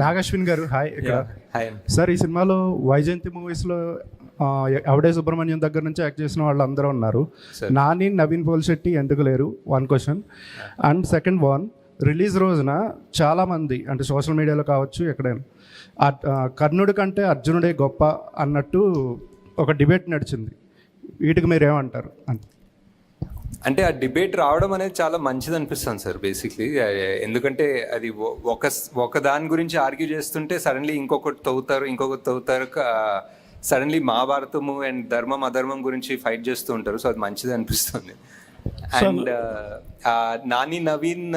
నాగశ్విన్ గారు hi hi sir ఈ సినిమాలో వైజయంతి మూవీస్లో అవడే సుబ్రహ్మణ్యం దగ్గర నుంచి యాక్ట్ చేసిన వాళ్ళు అందరూ ఉన్నారు. నాని నవీన్ పోల్శెట్టి ఎందుకు లేరు? One question and second one release రోజున చాలామంది అంటే సోషల్ మీడియాలో కావచ్చు ఎక్కడైనా కర్ణుడి కంటే అర్జునుడే గొప్ప అన్నట్టు ఒక డిబేట్ నడిచింది. వీటికి మీరు ఏమంటారు అంతే అంటే ఆ డిబేట్ రావడం అనేది చాలా మంచిది అనిపిస్తుంది సార్ బేసిక్లీ ఎందుకంటే అది ఒక ఒక దాని గురించి ఆర్గ్యూ చేస్తుంటే సడన్లీ ఇంకొకటి తవ్వుతారు ఇంకొకటి తవ్వుతారు సడన్లీ మహాభారతము అండ్ ధర్మం అధర్మం గురించి ఫైట్ చేస్తూ ఉంటారు. సో అది మంచిది అనిపిస్తుంది. అండ్ నాని నవీన్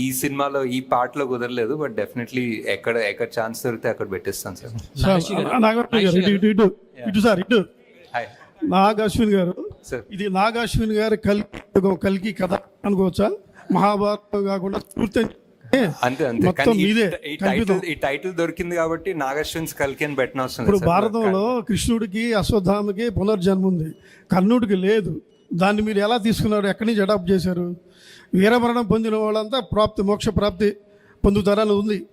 ఈ సినిమాలో ఈ పాటలో కుదరలేదు బట్ డెఫినెట్లీ ఎక్కడ ఎక్కడ ఛాన్స్ దొరికితే అక్కడ పెట్టేస్తాను సార్. సార్ నాగార్జున గారు. ఇటు ఇటు ఇటు ఇటు సార్ ఇటు. హాయ్ నాగ్ అశ్విన్ గారు. సార్ ఇది నాగ్ అశ్విన్ గారి కల్కి కల్కి కథ అనుకోవచ్చా? మహాభారతం కాకుండా పూర్తి అంతే అంతే. మొత్తం కానీ ఈ- టైటిల్ దొరికింది కాబట్టి నాగశ్విన్స్ కలికి అని పెట్టిన ఇప్పుడు. భారతంలో కృష్ణుడికి అశ్వత్థామకి పునర్జన్మ ఉంది. కర్ణుడికి లేదు. దాన్ని మీరు ఎలా తీసుకున్నారు? ఎక్కడి నుంచి అడాప్ట్ చేశారు? వీరమరణం పొందిన వాళ్ళంతా ప్రాప్తి మోక్ష ప్రాప్తి పొందుతారని ఉంది.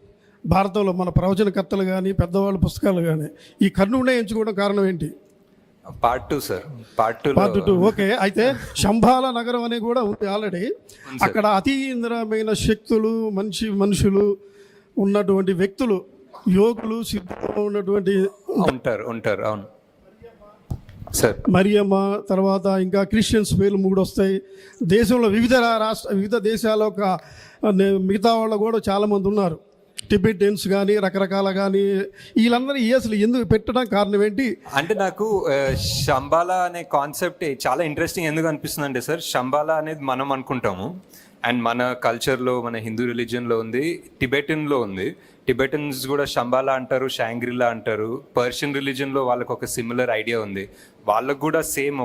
భారతంలో మన ప్రవచనకర్తలు కానీ పెద్దవాళ్ళ పుస్తకాలు కానీ ఈ కర్ణుడినే ఎంచుకోవడం కారణం ఏంటి? Part two sir part two part two okay అయితే శంభాల నగరం అని కూడా ఉంది ఆల్రెడీ అక్కడ అతీంద్రమైన శక్తులు మనిషి మనుషులు ఉన్నటువంటి వ్యక్తులు యోగులు సిద్ధంగా ఉన్నటువంటి ఉంటారు. ఉంటారు అవును. సార్ మరియమ్మ తర్వాత ఇంకా క్రిస్టియన్స్ పేర్లు మూడు వస్తాయి. దేశంలో వివిధ రాష్ట్ర వివిధ దేశాల యొక్క నే- మిగతా వాళ్ళు కూడా చాలామంది ఉన్నారు. టిబెటియన్స్ కానీ రకరకాల కానీ వీళ్ళందరూ అసలు ఎందుకు పెట్టడం కారణం ఏంటి? అంటే నాకు శంబాలా అనే కాన్సెప్ట్ చాలా ఇంట్రెస్టింగ్ ఎందుకు అనిపిస్తుంది అంటే సార్ శంబాలా అనేది మనం అనుకుంటాము. అండ్ మన కల్చర్లో మన హిందూ రిలీజియన్లో ఉంది టిబెటన్లో ఉంది. టిబెటన్స్ కూడా శంబాలా అంటారు షాంగ్రిలా అంటారు. పర్షియన్ రిలీజియన్లో వాళ్ళకు ఒక సిమిలర్ ఐడియా ఉంది. వాళ్ళకు కూడా సేమ్